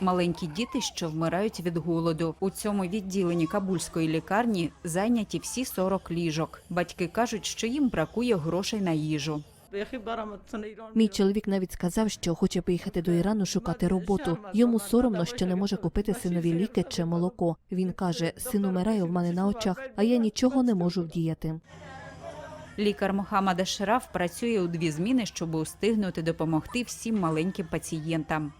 маленькі діти, що вмирають від голоду. У цьому відділенні кабульської лікарні зайняті всі 40 ліжок. Батьки кажуть, що їм бракує грошей на їжу. Мій чоловік навіть сказав, що хоче поїхати до Ірану шукати роботу. Йому соромно, що не може купити синові ліки чи молоко. Він каже: син умирає в мене на очах, а я нічого не можу вдіяти. Лікар Мохаммада Шараф працює у дві зміни, щоб устигнути допомогти всім маленьким пацієнтам.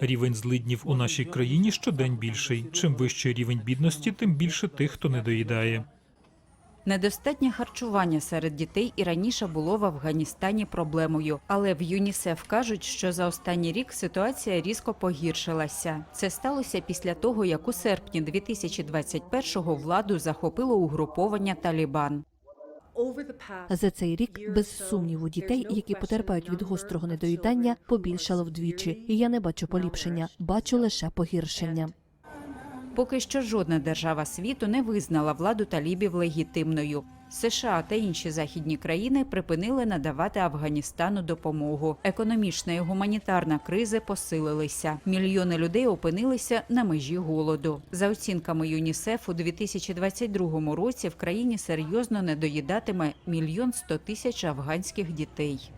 Рівень злиднів у нашій країні щодень більший. Чим вищий рівень бідності, тим більше тих, хто не доїдає. Недостатнє харчування серед дітей і раніше було в Афганістані проблемою, але в ЮНІСЕФ кажуть, що за останній рік ситуація різко погіршилася. Це сталося після того, як у серпні 2021-го владу захопило угруповання Талібан. За цей рік, без сумніву, дітей, які потерпають від гострого недоїдання, побільшало вдвічі, і я не бачу поліпшення, бачу лише погіршення. Поки що жодна держава світу не визнала владу талібів легітимною. США та інші західні країни припинили надавати Афганістану допомогу. Економічна і гуманітарна кризи посилилися. Мільйони людей опинилися на межі голоду. За оцінками ЮНІСЕФ, у 2022 році в країні серйозно недоїдатиме мільйон сто тисяч афганських дітей.